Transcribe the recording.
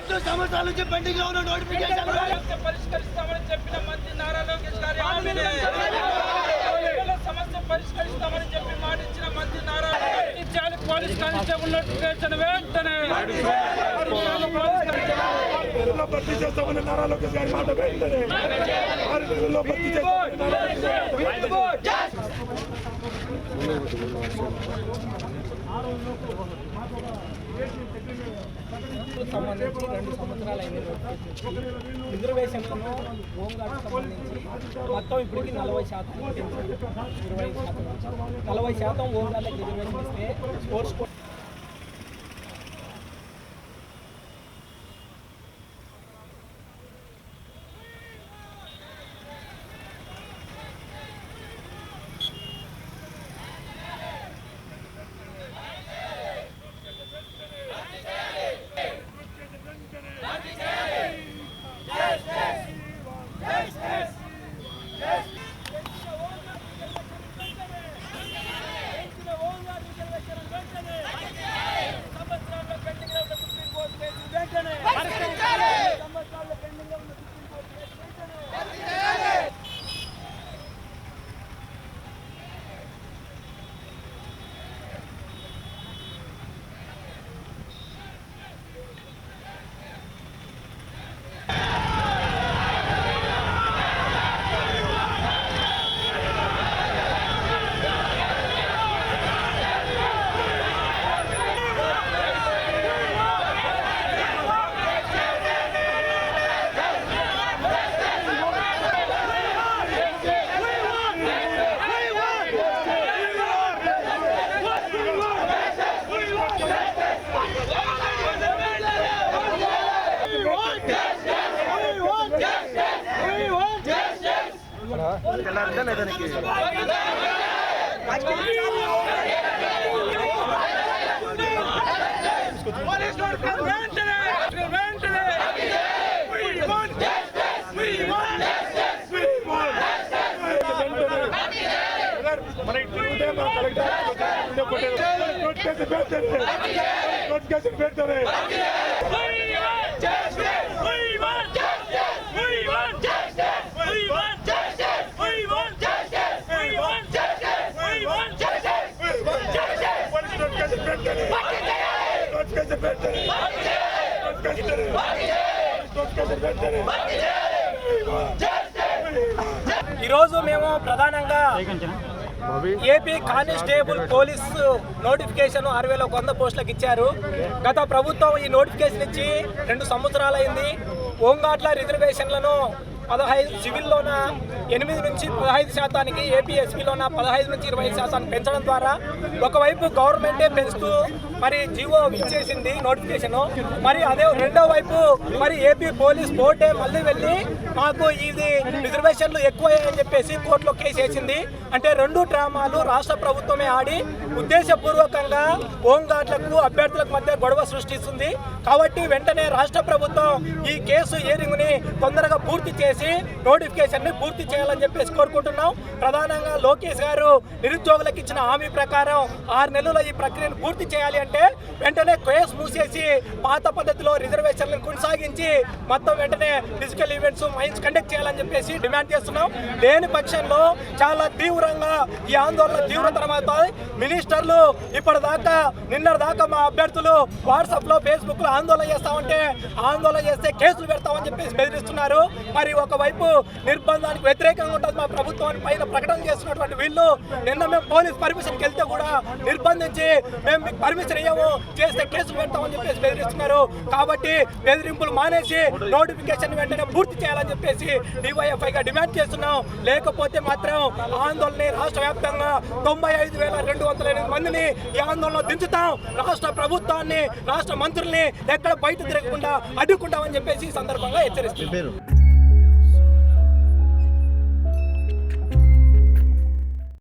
ఎన్నో సంవత్సరాల నుంచి పెండింగ్లో ఉన్న నోటిఫికేషన్ పరిష్కరిస్తామని చెప్పిన మంత్రి నారా లోకేష్ గారి సమస్య పరిష్కరిస్తామని చెప్పి మాట ఇచ్చిన మంత్రి నారా పోలీస్ కానిస్టేబుల్ నోటిఫికేషన్ వెంటనే నెలల్లో భర్తీ చేస్తామని నారా లోకేష్ గారి మాట వెంటనే ఆరు నెలల్లో భర్తీ చేస్తామని. సంబంధించి రెండు సంవత్సరాలు అయింది రిజర్వేషన్లను హోంగార్డ్ సంబంధించి మొత్తం ఇప్పటికి నలభై శాతం ఇరవై శాతం. నలభై శాతం హోంగార్డ్లకు రిజర్వేషన్ ఇస్తే స్పోర్ట్స్ తెల్లారిందా లేదానికి ಕಲೆಕ್ಟರ್ ಕೊಟ್ಟಿದ್ದಾರೆ ಕೊಟ್ಟಿದ್ದಾರೆ నోటిఫికేషన్ పెట్టరు ఈరోజు మేము ప్రధానంగా ఏపీ కానిస్టేబుల్ పోలీసు నోటిఫికేషన్ ఆరు వేల ఒక వంద పోస్టులకు ఇచ్చారు. గత ప్రభుత్వం ఈ నోటిఫికేషన్ ఇచ్చి రెండు సంవత్సరాలైంది. హోంగార్డ్ల రిజర్వేషన్లను పదహైదు సివిల్లోన ఎనిమిది నుంచి పదహైదు శాతానికి ఏపీ ఎస్పీలోన పదహైదు నుంచి ఇరవై శాతానికి పెంచడం ద్వారా ఒకవైపు గవర్నమెంటే పెంచుతూ మరి జీవో ఇచ్చేసింది నోటిఫికేషన్ మరి అదే రెండో వైపు మరి ఏపీ పోలీస్ బోర్డే మళ్ళీ వెళ్ళి మాకు ఇది రిజర్వేషన్లు ఎక్కువయ్యాయని చెప్పేసి కోర్టులో కేసు వేసింది. అంటే రెండు డ్రామాలు రాష్ట్ర ప్రభుత్వమే ఆడి ఉద్దేశపూర్వకంగా హోంగార్డులకు అభ్యర్థులకు మధ్య గొడవ సృష్టిస్తుంది. కాబట్టి వెంటనే రాష్ట్ర ప్రభుత్వం ఈ కేసు హియరింగ్ని తొందరగా పూర్తి చేసి నోటిఫికేషన్ని పూర్తి చేయాలని చెప్పేసి కోరుకుంటున్నాం. ప్రధానంగా లోకేష్ గారు నిరుద్యోగులకు ఇచ్చిన హామీ ప్రకారం ఆరు నెలల ఈ ప్రక్రియను పూర్తి చేయాలి అంటే వెంటనే కేసు మూసేసి పాత పద్ధతిలో రిజర్వేషన్లను కొనసాగించి మొత్తం వెంటనే ఫిజికల్ ఈవెంట్స్ మైన్స్ కండక్ట్ చేయాలని చెప్పేసి డిమాండ్ చేస్తున్నాం. లేని పక్షంలో చాలా తీవ్రంగా ఈ ఆందోళన తీవ్రతరమవుతాయి మినిస్టర్లు ఇప్పటిదాకా నిన్నటిదాకా మా అభ్యర్థులు వాట్సాప్లో ఫేస్బుక్లో ఆందోళన చేస్తామంటే ఆందోళన చేస్తే కేసులు పెడతామని చెప్పేసి బెదిరిస్తున్నారు. మరి ఒకవైపు నిర్బంధానికి వ్యతిరేకంగా ఉంటుంది మా ప్రభుత్వాన్ని పైన ప్రకటన చేస్తున్నటువంటి వీళ్ళు నిన్న మేము పోలీస్ పర్మిషన్కి వెళ్తే కూడా నిర్బంధించి మేము మీకు పర్మిషన్ ఇవ్వము చేస్తే కేసులు పెడతామని చెప్పేసి బెదిరిస్తున్నారు. కాబట్టి బెదిరింపులు మానేసి నోటిఫికేషన్ వెంటనే పూర్తి చేయాలని చెప్పేసి డివైఎఫ్ఐగా డిమాండ్ చేస్తున్నాం. లేకపోతే మాత్రం ఆందోళన రాష్ట్ర వ్యాప్తంగా తొంభై ఐదు వేల రెండు వందల ఎనిమిది మందిని ఈ ఆందోళన దించుతాం. రాష్ట్ర ప్రభుత్వాన్ని రాష్ట్ర మంత్రుల్ని ఎక్కడ బయట తిరగకుండా అడ్డుకుంటామని చెప్పేసి సందర్భంగా హెచ్చరిస్తున్నారు